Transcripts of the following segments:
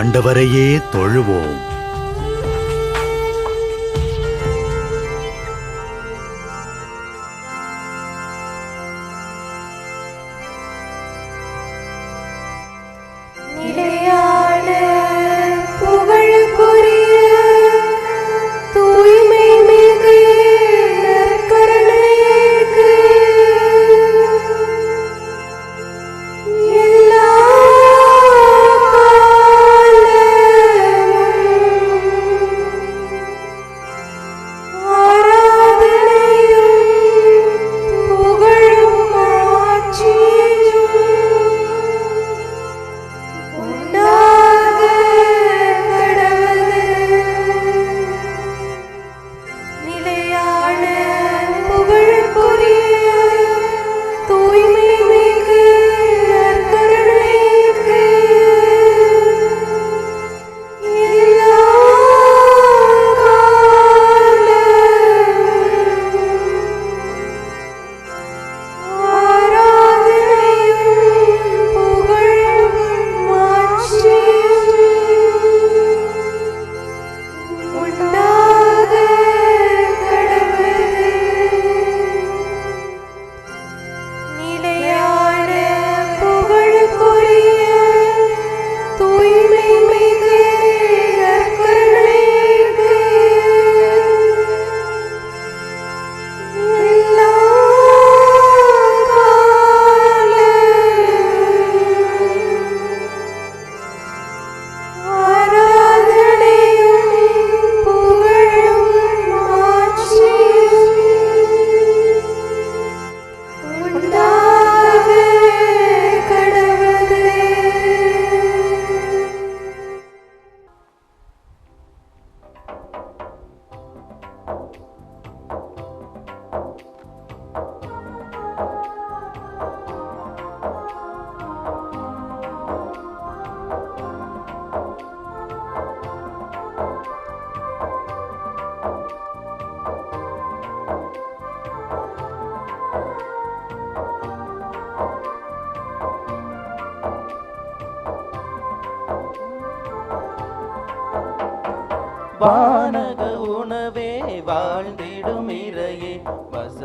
ஆண்டவரையே தொழுவோம்.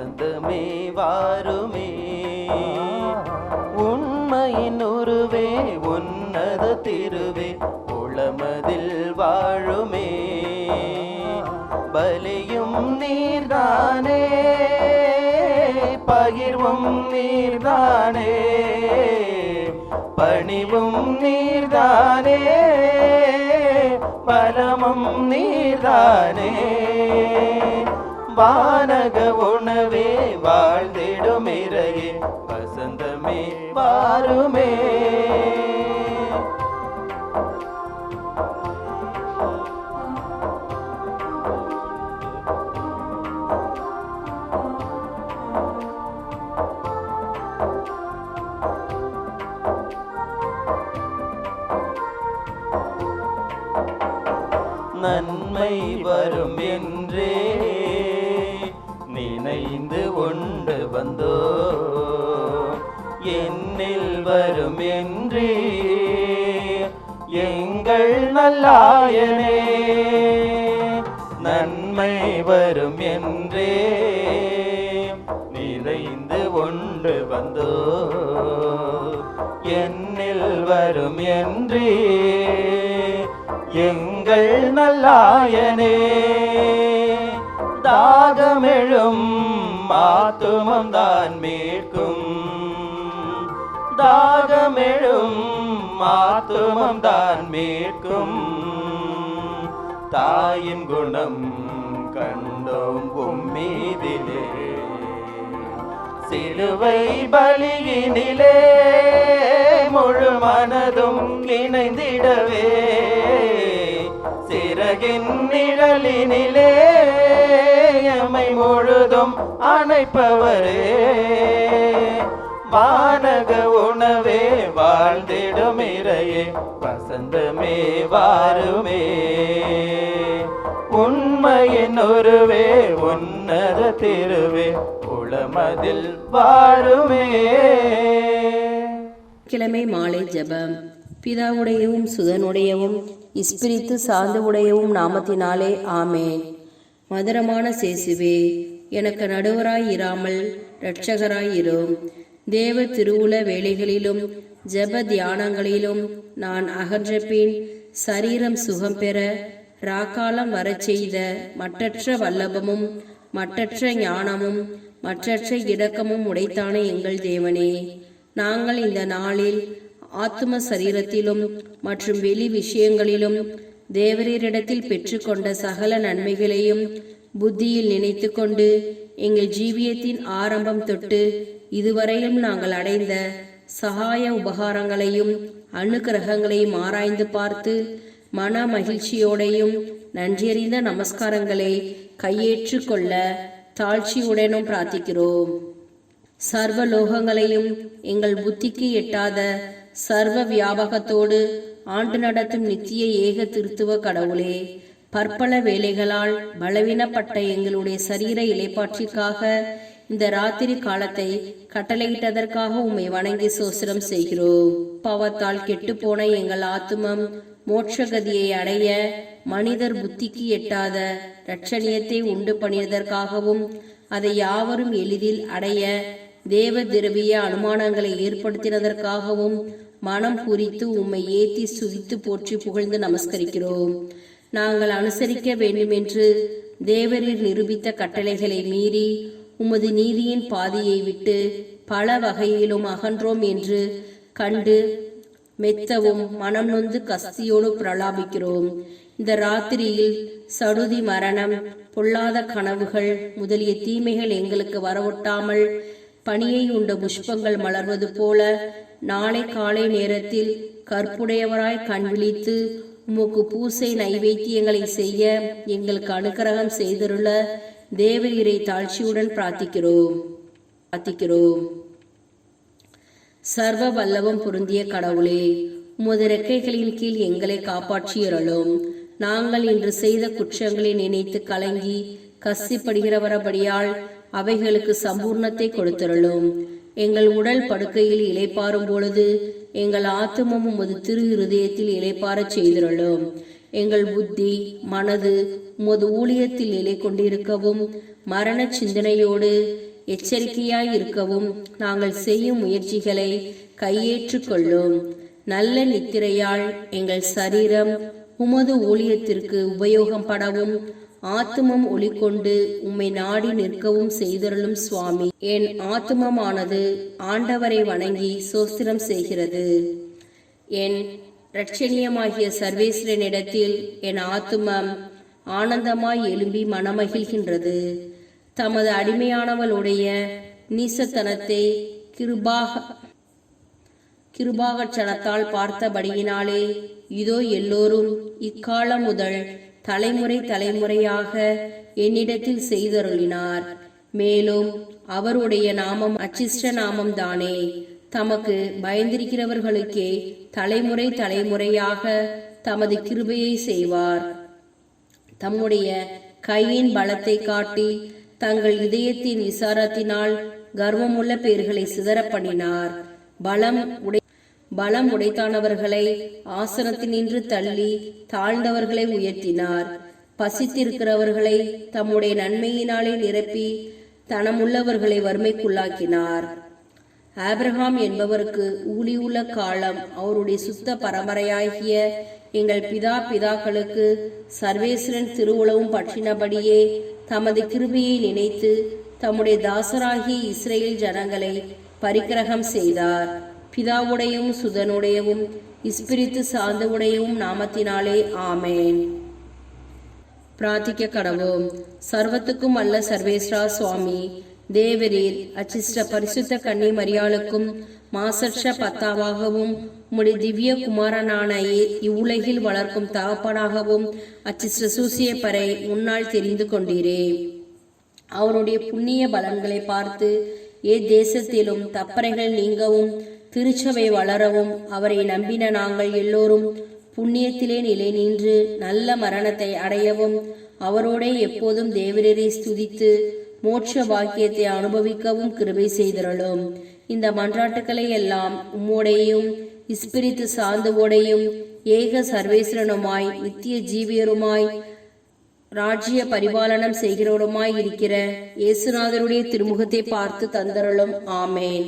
வசந்தமே வாருமே. உண்மையின் உருவே உன்னத திருவே உளமதில் வாழுமே. பலியும் நீர்தானே பகிர்வும் நீர்தானே பணிவும் நீர்தானே பரமும் நீர்தானே. வானக உணவே வாழ்ந்திடும் இறையே. வசந்தமே பாருமே நன்மை வரும் என்றே. நிறைந்து ஒன்று வந்தோ என்னில் வரும் என்றே. எங்கள் நல்லாயனே தாகமெழும் ஆத்துமம் தான் மீட்கும் தாகமெழும் ஆத்துமம் தான் மீட்கும் தாயின் குணம் கண்டோம் உம்மீதிலே சிலுவை பலியினிலே முழு மனதும் இணைந்திடவே. சிறகின் நிழலினிலே எமை முழுதும் அணைப்பவரே. வானக உணவே வாழ்ந்திடும் இறையே. வசந்தமே வாருமே. உண்மையின் ஒருவே உன்னத திருவே உளமதில் வாருமே. கிழமை மாலை ஜெபம். பிதாவுடையவும் சுதனுடையவும் இஸ்பிரித்து சார்ந்து உடையவும் நாமத்தினாலே ஆமேன். மதுரமான சேசுவே எனக்கு நடுவராய் இராமல் இரட்சகராய் இரும். தேவ திருவுல வேலைகளிலும் ஜெப தியானங்களிலும் நான் அகன்ற பின் சரீரம் சுகம் பெற ராக்காலம் வரச் செய்த மற்றற்ற வல்லபமும் மற்றற்ற ஞானமும் மற்றற்ற இடக்கமும் உடைத்தானே எங்கள் தேவனே. நாங்கள் இந்த நாளில் ஆத்ம சரீரத்திலும் மற்றும் வெளி விஷயங்களிலும் தேவரீரிடத்தில் பெற்றுக்கொண்ட சகல நன்மைகளையும் புத்தியில் நினைத்து கொண்டு எங்கள் ஜீவியத்தின் ஆரம்பம் தொட்டு இதுவரையும் நாங்கள் அடைந்த சகாய உபகாரங்களையும் அணுகிரகங்களையும் ஆராய்ந்து பார்த்து மன மகிழ்ச்சியோடையும் நன்றியறிந்த நமஸ்காரங்களை கையேற்று கொள்ள தாழ்ச்சியுடனும் பிரார்த்திக்கிறோம். சர்வ லோகங்களையும் எங்கள் புத்திக்கு எட்டாத சர்வ வியாபகத்தோடு ஆண்டு நடத்தும் நித்திய ஏக திருத்துவ கடவுளே பற்பல வேலைகளால் பலவீனப்பட்ட எங்களுடைய சரீர இலைப்பாற்றிற்காக இந்த ராத்திரி காலத்தை கட்டளையிட்டதற்காக உம்மை வணங்கி சோசிரம் செய்கிறோம். பாவத்தால் கெட்டுப்போன எங்கள் ஆத்துமம் மோட்சகதியை அடைய மனிதர் புத்திக்கு எட்டாத இரட்சணியத்தை உண்டு பண்ணியதற்காகவும் அதை யாவரும் எளிதில் அடைய தேவ திரவிய அனுமானங்களை ஏற்படுத்தினதற்காகவும் மனம் குறித்து உம்மை ஏத்தி சுதித்து போற்றி புகழ்ந்து நமஸ்கரிக்கிறோம். நாங்கள் அனுசரிக்க வேண்டுமென்று தேவரில் நிரூபித்த கட்டளைகளை மீறி உமது நீதியின் பாதையை விட்டு பல வகையிலும் அகன்றோம் என்று கண்டு மெத்தவும் மனம் நொந்து கஸ்தியோடு பிரலாபிக்கிறோம். இந்த ராத்திரியில் சடுதி மரணம் பொல்லாத கனவுகள் முதலிய தீமைகள் எங்களுக்கு வரவொட்டாமல் பனியை உண்ட புஷ்பங்கள் மலர்வது போல நாளை காலை நேரத்தில் கற்புடையவராய் கண் விழித்து உமக்கு பூசை நைவேத்தியங்களை செய்ய எங்களுக்கு அனுக்கிரகம் செய்திருள்ள தேவரீரை தாழ்ச்சியுடன் பிரார்த்திக்கிறோம். பிரார்த்திக்கிறோம். சர்வ வல்லவம் பொருந்திய கடவுளே உமது ரெக்கைகளின் கீழ் எங்களை காப்பாற்றியறலும் நாங்கள் இன்று செய்த குற்றங்களை நினைத்து கலங்கி கசிப்படுகிறவரபடியால் அவைகளுக்கு சம்பூர்ணத்தை கொடுத்தருளும். எங்கள் உடல் படுக்கையில் இளைப்பாறும் பொழுது எங்கள் ஆத்துமம் உமது திரு இருதயத்தில் இலைப்பாரச் செய்திருளும். எங்கள் புத்தி மனது உமது ஊழியத்தில் நிலை கொண்டிருக்கவும் மரண சிந்தனையோடு எச்சரிக்கையாய் இருக்கவும் நாங்கள் செய்யும் முயற்சிகளை கையேற்றுக்கொள்ளும் நல்ல நித்திரையால் எங்கள் சரீரம் உமது ஊழியத்திற்கு உபயோகம் படவும் ஆத்துமம் ஒளிக்கொண்டு உம்மை நாடி நிற்கவும் செய்தருளும் சுவாமி. என் ஆத்துமமானது ஆண்டவரை வணங்கி சோஸ்திரம் செய்கிறது. என் இரட்சணியமாகிய சர்வேஸ்வரனிடத்தில் என் ஆத்துமம் ஆனந்தமாய் எழும்பி மனமகிழ்கின்றது. தமது அடிமையானவளுடைய நீசத்தனத்தை கிருபாக கிருபாகச்சனத்தால் பார்த்தபடியினாலே இதோ எல்லோரும் இக்காலம் முதல் தலைமுறை தலைமுறையாக என்னிடத்தில் செய்தருளினார். மேலும் அவருடைய நாமம் அச்சிஷ்ட நாமம் தானே தமக்கு பயந்திருக்கிறவர்களுக்கே தலைமுறை தலைமுறையாக தமது கிருபையை செய்வார். தம்முடைய கையின் பலத்தை காட்டி தங்கள் இதயத்தின் விசாரத்தினால் கர்வமுள்ள பேர்களை சிதற பண்ணினார் பலம் உடை பலம் உடைத்தானவர்களை ஆசனத்தினின்று தள்ளி தாழ்ந்தவர்களை உயர்த்தினார். பசித்திருக்கிறவர்களை தம்முடைய நன்மையினாலே நிரப்பி தனமுள்ளவர்களை வறுமைக்குள்ளாக்கினார். ஆபிரகாம் என்பவருக்கு ஊழியுள்ள காலம் அவருடைய சுத்த பரம்பரையாகிய எங்கள் பிதா பிதாக்களுக்கு சர்வேஸ்வரன் திருவுளவும் பற்றினபடியே தமது கிருபியை நினைத்து தம்முடைய தாசராகிய இஸ்ரேல் ஜனங்களை பரிக்கிரகம் செய்தார். பிதாவுடையவும் சுதனுடையவும் இஸ்பிரித்து சார்ந்தவுடையவும் நாமத்தினாலே ஆமேன். பிரார்த்திக்க கடவோம் சர்வத்துக்கும் அல்ல சர்வேஸ்வரா சுவாமி தேவரீர் அச்சிஷ்ட பரிசுத்த கன்னி மரியாளுக்கும் மாசற்ற பத்தாவாகவும் உம்முடைய திவ்ய குமாரனான இவ்வுலகில் வளர்க்கும் தகப்பனாகவும் அச்சிஷ்ட சூசியப்பரை முன்னால் தெரிந்து கொண்டீரே. அவருடைய புண்ணிய பலன்களை பார்த்து ஏ தேசத்திலும் தப்பறைகள் நீங்கவும் திருச்சபை வளரவும் அவரை நம்பின நாங்கள் எல்லோரும் புண்ணியத்திலே நிலை நின்று நல்ல மரணத்தை அடையவும் அவரோடே எப்போதும் தேவரரை ஸ்துதித்து மோட்ச பாக்கியத்தை அனுபவிக்கவும் கிருபை செய்தருளும். இந்த மன்றாட்டுக்களை எல்லாம் உம்மோடையும் இஸ்பிரித்து சார்ந்தவோடையும் ஏக சர்வேஸ்வரனுமாய் நித்திய ஜீவியருமாய் ராஜ்ய பரிபாலனம் செய்கிறவருமாய் இருக்கிற இயேசுநாதருடைய திருமுகத்தை பார்த்து தந்தருளும். ஆமேன்.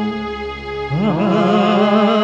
ஆமென்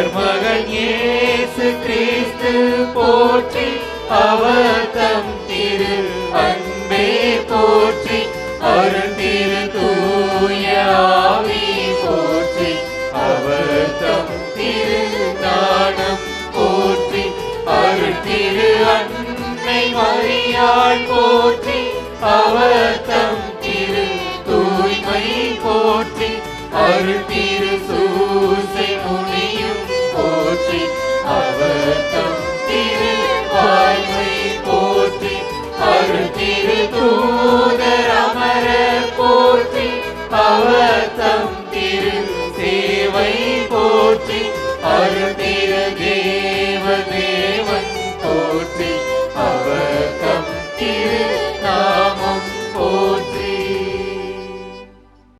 அவர் மகன் இயேசு கிறிஸ்து போற்றி அவர் தம் திரு அன்பே போற்றி அருள் திரு தூயாவி போற்றி அவர் தம் திரு தானம் போற்றி அருள் திரு அன்னை மரியாள் போற்றி அவர் தம் திரு தூய்மை போற்றி அருள் திரு சூசை